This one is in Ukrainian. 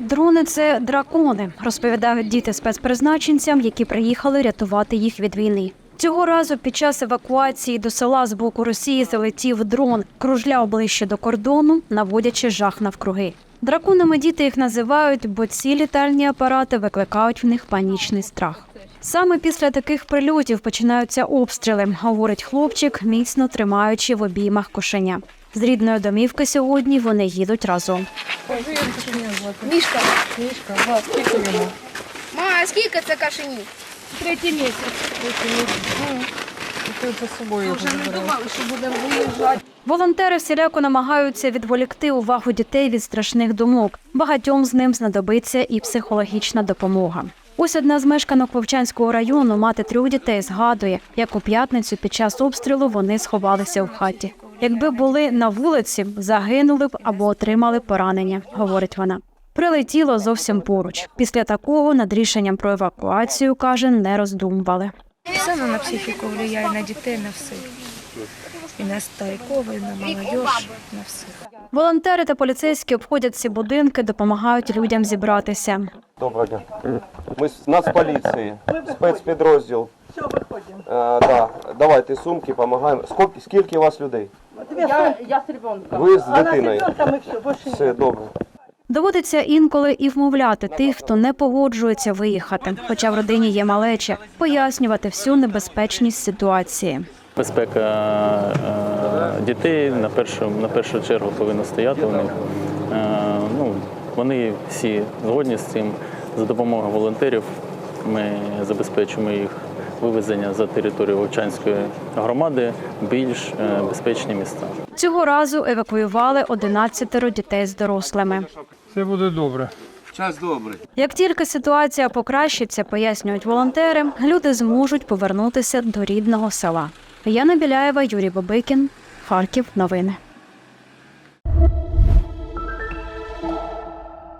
Дрони це дракони, розповідають діти спецпризначенцям, які приїхали рятувати їх від війни. Цього разу під час евакуації до села з боку Росії залетів дрон, кружляв ближче до кордону, наводячи жах навкруги. Драконами діти їх називають, бо ці літальні апарати викликають в них панічний страх. Саме після таких прильотів починаються обстріли, говорить хлопчик, міцно тримаючи в обіймах кошеня. З рідної домівки сьогодні вони їдуть разом. Мішка. Книжка, да, скільки йому? Ма, а скільки це кашені? Третій місяць. Третій місяць. Ти за собою Вже не думали, що будемо виїжджати. Волонтери всіляко намагаються відволікти увагу дітей від страшних думок. Багатьом з ним знадобиться і психологічна допомога. Ось одна з мешканок Вовчанського району, мати трьох дітей, згадує, як у п'ятницю під час обстрілу вони сховалися в хаті. Якби були на вулиці, загинули б або отримали поранення, говорить вона. Прилетіло зовсім поруч. Після такого над рішенням про евакуацію каже, не роздумували. Все на психіку впливає, на дітей, на всіх. І на стариків, і на молодіж, на всіх. Волонтери та поліцейські обходять ці будинки, допомагають людям зібратися. Доброго дня. Ми з Нацполіції, спецпідрозділ. Все, виходимо. да. Давайте сумки, допомагаємо. Скільки, скільки у вас людей? Я, я з ребенком. Ви з А дитиною? на ребенка ми все. Все добре. Доводиться інколи і вмовляти тих, хто не погоджується виїхати, хоча в родині є малече, пояснювати всю небезпечність ситуації. Безпека е, дітей на першу, на першу чергу повинна стояти у них. Е, Ну, вони всі згодні з цим. За допомогою волонтерів ми забезпечуємо їх вивезення за територію Вовчанської громади більш е, безпечні міста. Цього разу евакуювали 11 дітей з дорослими. Все буде добре. Як тільки ситуація покращиться, пояснюють волонтери, люди зможуть повернутися до рідного села. Яна Біляєва, Юрій Бабикін, Харків. Новини.